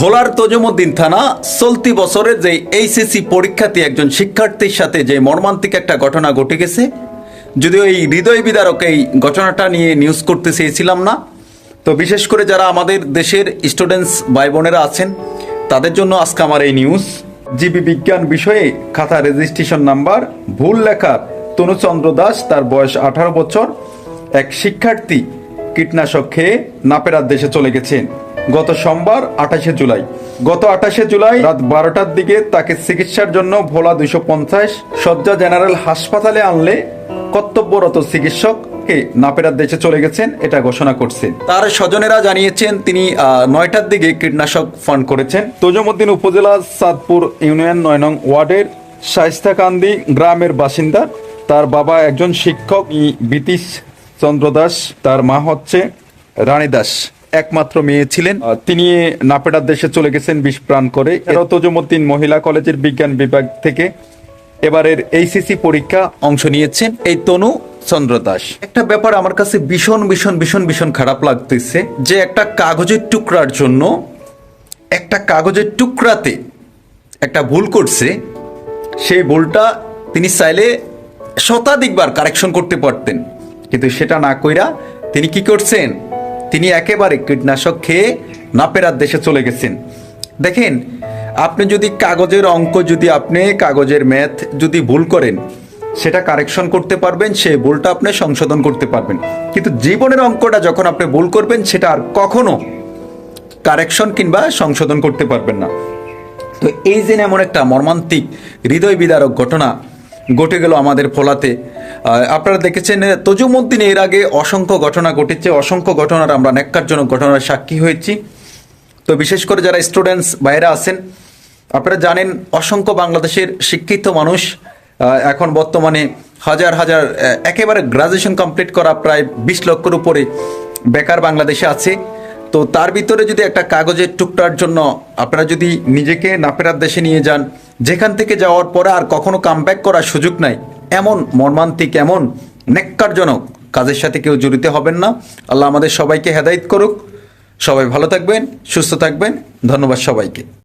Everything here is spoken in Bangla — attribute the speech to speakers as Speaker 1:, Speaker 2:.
Speaker 1: ভোলার তজমুদ্দিন থানা, চলতি বছরের যে এইচএসসি পরীক্ষার্থী একজন শিক্ষার্থীর সাথে যে মর্মান্তিক একটা ঘটনা ঘটে গেছে, যদিও এই হৃদয় বিদারক এই ঘটনাটা নিয়ে নিউজ করতে চেয়েছিলাম না। তো বিশেষ করে যারা আমাদের দেশের স্টুডেন্টস ভাই বোনেরা আছেন, তাদের জন্য আজকে আমার এই নিউজ জীবী বিজ্ঞান বিষয়ে খাতা রেজিস্ট্রেশন নাম্বার ভুল লেখা তনুচন্দ্র দাস, তার বয়স আঠারো বছর, এক শিক্ষার্থী কীটনাশক খেয়ে নাপেরার দেশে চলে গেছেন। গত সোমবার আঠাশে জুলাই। গত আঠাশে জুলাই রাত বারোটার দিকে তাকে চিকিৎসার জন্য ভোলা দুইশো পঞ্চাশ সজ্জা জেনারেল হাসপাতালে আনলে কর্তব্যরত চিকিৎসককে নাপেরার দেশে চলে গেছেন এটা ঘোষণা করছেন। তার স্বজনেরা জানিয়েছেন তিনি নয়টার দিকে কীটনাশক ফান্ড করেছেন। তোজমুদ্দিন উপজেলা সাদপুর ইউনিয়ন নয় নং ওয়ার্ডের শাইস্তাকান্দি গ্রামের বাসিন্দা। তার বাবা একজন শিক্ষক বিতীশ চন্দ্র দাস, তার মা হচ্ছে রানী দাস। একমাত্র মেয়ে ছিলেন। তিনি নাপেটার দেশে চলে গেছেন বিষ প্রাণ করে। তজুমুদ্দিন মহিলা কলেজের বিজ্ঞান বিভাগ থেকে এবারের এইচএসসি পরীক্ষা অংশ নিয়েছেন। এই তনু চন্দ্র দাস। একটা ব্যাপার আমার কাছে ভীষণ ভীষণ ভীষণ ভীষণ খারাপ লাগতেছে যে একটা কাগজের টুকরার জন্য একটা কাগজের টুকরাতে একটা ভুল করছে সেই ভুলটা তিনি চাইলে শতাধিকবার কারেকশন করতে পারতেন। কিন্তু সেটা না কইরা তিনি কি করছেন? তিনি একেবারে কীটনাশক খেয়ে নাপেরার দেশে চলে গেছেন। দেখেন, আপনি যদি কাগজের অঙ্ক, যদি আপনি কাগজের ম্যাথ যদি ভুল করেন, সেটা কারেকশন করতে পারবেন, সেই ভুলটা আপনি সংশোধন করতে পারবেন। কিন্তু জীবনের অঙ্কটা যখন আপনি ভুল করবেন, সেটা আর কখনো কারেকশন কিংবা সংশোধন করতে পারবেন না। তো এই যে এমন একটা মর্মান্তিক হৃদয় বিদারক ঘটনা ঘটে গেল আমাদের ফোলাতে আপনারা দেখেছেন তজুমুদ্দিন এর আগে অসংখ্য ঘটনা ঘটেছে। অসংখ্য ঘটনার আমরা ন্যাক্কারজনক ঘটনার সাক্ষী হয়েছি। তো বিশেষ করে যারা স্টুডেন্টস বাইরে আছেন, আপনারা জানেন, অসংখ্য বাংলাদেশের শিক্ষিত মানুষ এখন বর্তমানে হাজার হাজার একেবারে গ্রাজুয়েশন কমপ্লিট করা প্রায় বিশ লক্ষের উপরে বেকার বাংলাদেশে আছে। তো তার ভিতরে যদি একটা কাগজের টুকটার জন্য আপনারা যদি নিজেকে নাপেরার দেশে নিয়ে যান, যেখান থেকে যাওয়ার পরে আর কখনো কামব্যাক করার সুযোগ নাই। এমন মর্মান্তিক, এমন নেককারজনক কাজের সাথে কেউ জড়িত হবেন না। আল্লাহ আমাদের সবাইকে হেদায়ত করুক। সবাই ভালো থাকবেন, সুস্থ থাকবেন। ধন্যবাদ সবাইকে।